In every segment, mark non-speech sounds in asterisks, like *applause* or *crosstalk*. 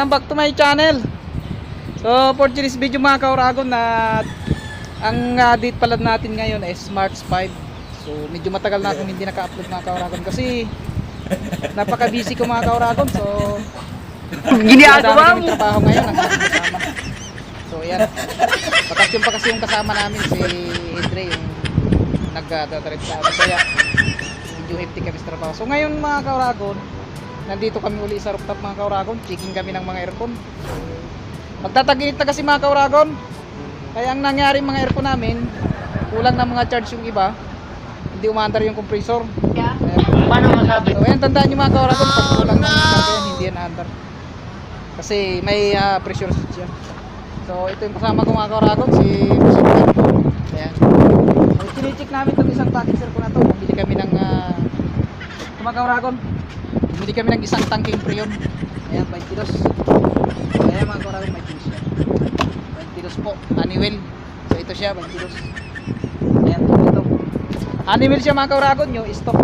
Welcome back to my channel. So for today's video mga kauragon na ang uh, date pala natin ngayon is March 5. So medyo matagal na akong hindi naka-upload mga kauragon kasi napaka-busy ko mga kauragon. So Ginagawa madami mo. trabaho ngayon ang kasama. So yan. Bakasyon pa kasi yung kasama namin si Andre yung nagdadrive sa amin. Kaya medyo hectic kami sa trabaho. So ngayon mga kauragon, nandito kami uli sa rooftop mga kauragon. Checking kami ng mga aircon. Magtataginit na kasi mga kauragon. Kaya ang nangyari mga aircon namin, kulang na mga charge yung iba. Hindi umandar yung compressor. Kaya, Paano masabi? So, ayan, tandaan nyo mga kauragon, pag kulang ng karga yan, hindi yan under. Kasi may ah, pressure switch yan. So, ito yung kasama ko mga kauragon, si President. Ayan. So, chinicheck namin itong isang package ko na to. Bumili kami ng, uh, mga kauragon, bumili kami ng isang tangking preyon. Ayan, 20 kilos. Ayan mga kauragon, 20 kilos yan. 20 kilos po, annual. So, ito siya, 20 kilos. Ayan, ito. Annual siya mga kauragon, yung stock.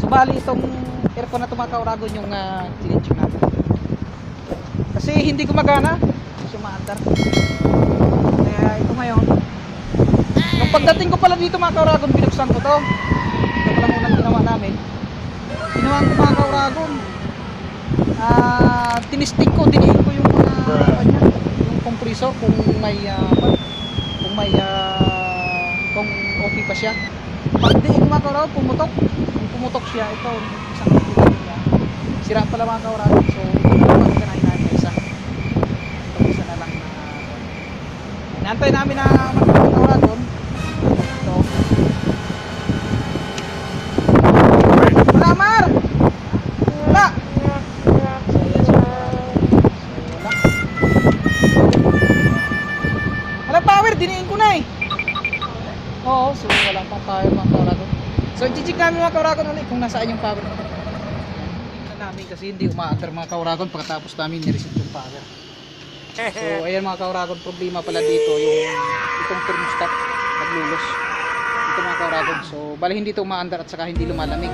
So bali itong aircon na ito mga kauragon yung uh, chinecheck natin. Kasi hindi gumagana. Hindi siya maandar. Kaya ito ngayon. Nung pagdating ko pala dito mga kauragon, binuksan ko to. Ito pala munang ginawa namin. Ginawa ko mga kauragon. Ah, tinisting ko, diniin ko yung mga kanya, yung compressor kung may ah, kung may ah, kung okay pa siya. Pag di ko mga kauragon, pumutok. Kung pumutok siya, ito isang niya. Sira pala mga kauragon. So, ito na isa. Ito isa na lang na Inaantay namin na magkaroon ng kauragon. Ito. Wala, Mar! Wala! So, ayan siya. So, wala. Walang power, diniin ko na eh. Oo, so wala pang power mga kauragon. So, i-check namin mga kauragon ulit kung nasaan yung power. Tingnan namin kasi hindi umaandar mga kauragon pagkatapos namin nireset yung power. So, *laughs* ayan mga kauragon, problema pala dito yung itong thermostat naglulos. Ito mga kauragon. So, bali hindi ito umaandar at saka hindi lumalamig.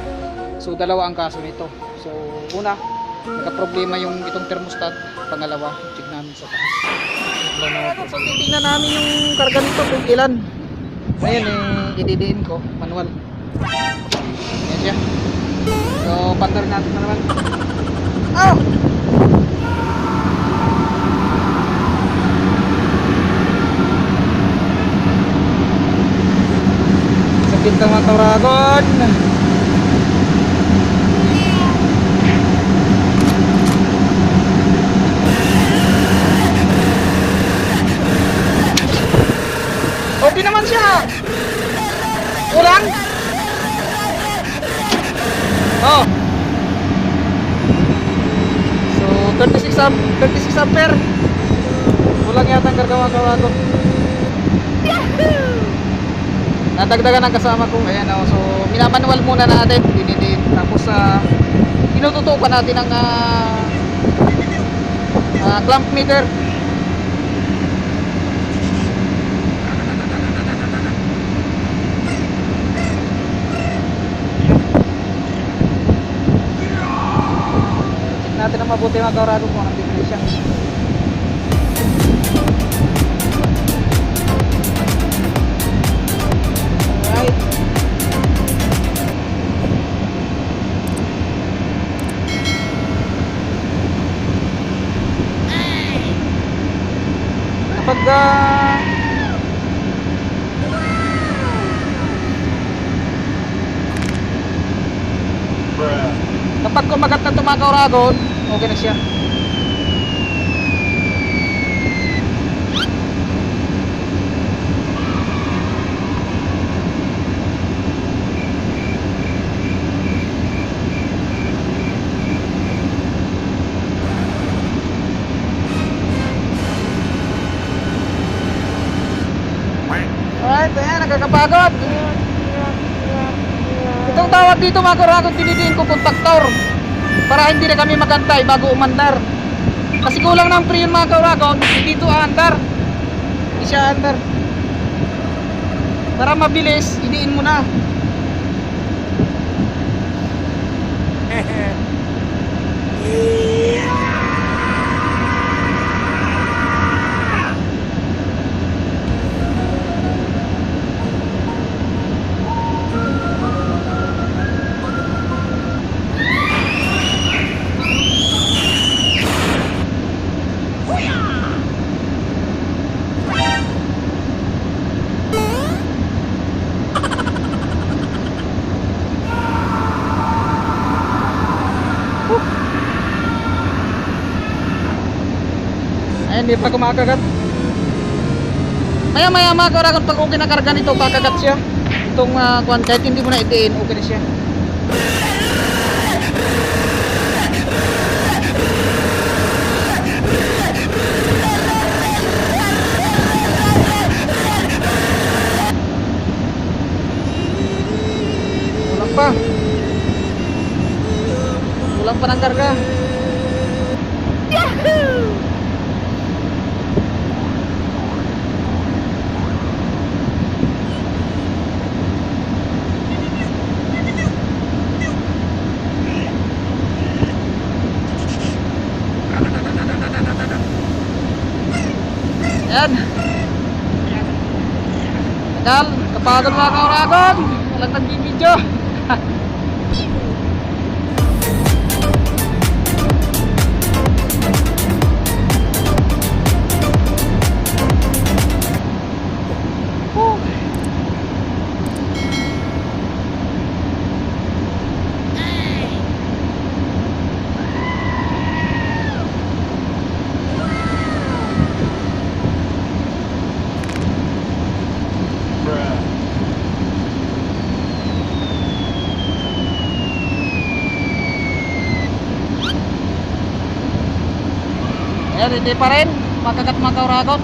So, dalawa ang kaso nito. So, una, nagka-problema yung itong thermostat. Pangalawa, check namin sa taas. So, titingnan namin yung karga nito kung ilan. Ayan eh, ididiin ko, manual. Ayan siya. So, pandar natin na naman. Oh! Sakit ng mga kauragon. Okay naman siya. Kulang? Oh. So, 36 am 36 ampere. Kulang yata ang karga mga kauragon. Nadagdagan ang kasama ko. Ayan oh. So, minamanual muna natin. Dinidin. Tapos, uh, tinututo pa natin ang ah, ah, clamp meter. Check natin ang mabuti mga kaurado kung anong diferensya. Alright. Kapag ah, kapag kumagat na tumakaw ragon, okay na siya. Nakakapagod. Itong tawag dito mga kuragon, tinidiin ko kontaktor. Para hindi na kami magantay bago umandar. Kasi kulang ng pre yun mga kuragon, hindi dito aandar. Hindi siya aandar. Para mabilis, idiin mo na. *laughs* hindi pa kumakagat. Maya maya mga kauragon pag okay na karga nito kakagat siya. Itong uh, kuan kahit hindi mo na itiin okay na siya. Kulang pa. Kulang pa ng. Yan. Tagal, kapagod mga kauragon. Walang nagbibidyo. *laughs* Ayan, hindi pa rin. Makagat mga kauragon.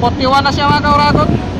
41 na siya mga kauragon.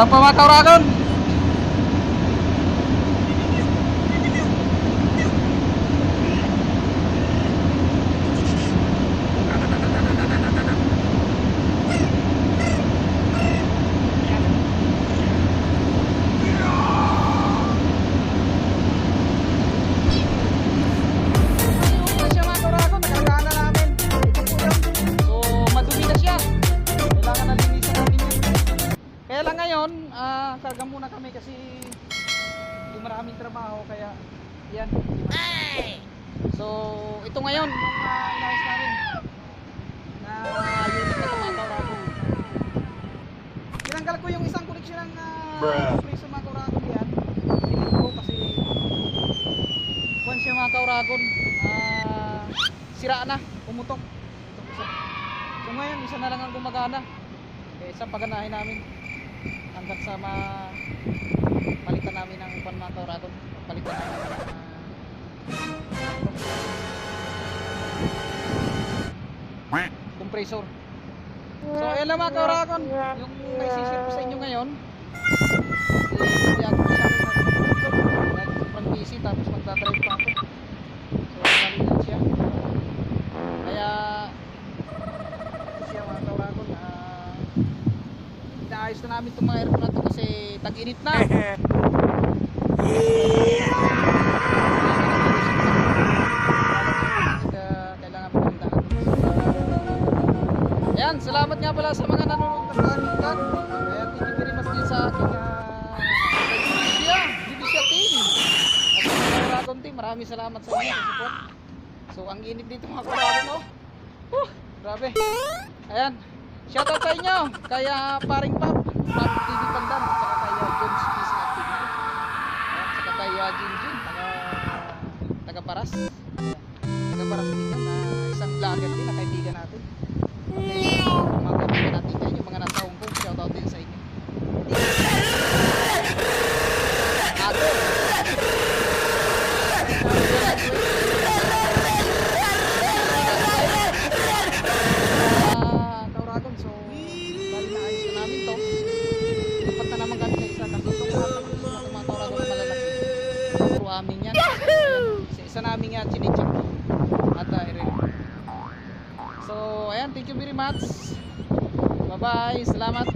Wala pa mga yung isang koneksyon ng uh, preso mga kauragon yan. Tinanggal ko kasi kung siya mga kauragon, ah, sira na, pumutok. So ngayon, isa na lang ang gumagana. Eh, sa paganahin namin. Hanggang sa ma palitan namin ng pan mga kauragon. Palitan namin ng ah, compressor. So ayan lang mga kauragon, yung may sisir ko sa inyo ngayon. Hindi ako masyado nag- dahil sobrang busy tapos magdadrive ako. So maliit siya. Kaya siya mga ah, inaayos na namin itong mga aircon na kasi tag-init na. *laughs* Maraming salamat sa inyo support. So ang init dito mga kurado no. Huh, grabe. Ayan. Shoutout sa inyo kaya paring Pap, Pap TV Pandan, at saka kay uh, Jones Peace Activity. Ayan, saka kay uh, Jinjin, taga taga Paras. Taga Paras din yan, na isang vlogger din na kaibigan natin. Isa, isa namin yan, chinecheck ko. At uh, i-review. So, ayan, thank you very much. Bye-bye, salamat.